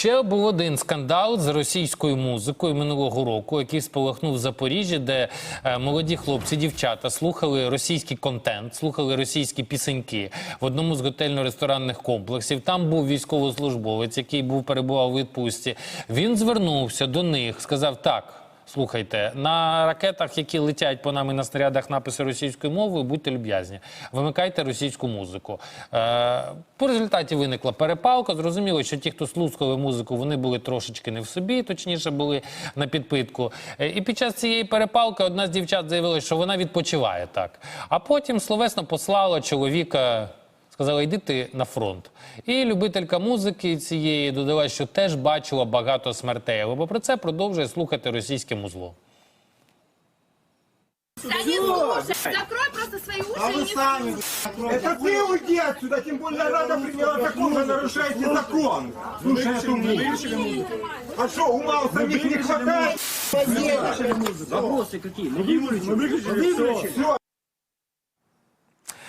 Ще був один скандал з російською музикою минулого року, який спалахнув в Запоріжжі, де е, молоді хлопці, дівчата слухали російський контент, слухали російські пісеньки в одному з готельно-ресторанних комплексів. Там був військовослужбовець, який був перебував у відпустці. Він звернувся до них, сказав так. Слухайте, на ракетах, які летять по нам і на снарядах написи російською мовою, будьте люб'язні, вимикайте російську музику. Е, по результаті виникла перепалка. Зрозуміло, що ті, хто слухали музику, вони були трошечки не в собі, точніше були на підпитку. Е, і під час цієї перепалки одна з дівчат заявила, що вона відпочиває так. А потім словесно послала чоловіка Сказала, йди ти на фронт. І любителька музики цієї додала, що теж бачила багато смертей. Але попри це продовжує слухати російське музло. Да не слушай, закрой просто свои уши А и вы не сами Это ты уйди отсюда, тем более Рада приняла закон, вы нарушаете закон. Слушай, эту музыку. А что, ума у самих не хватает? Вопросы какие? Мы выключили. Мы выключили. Все,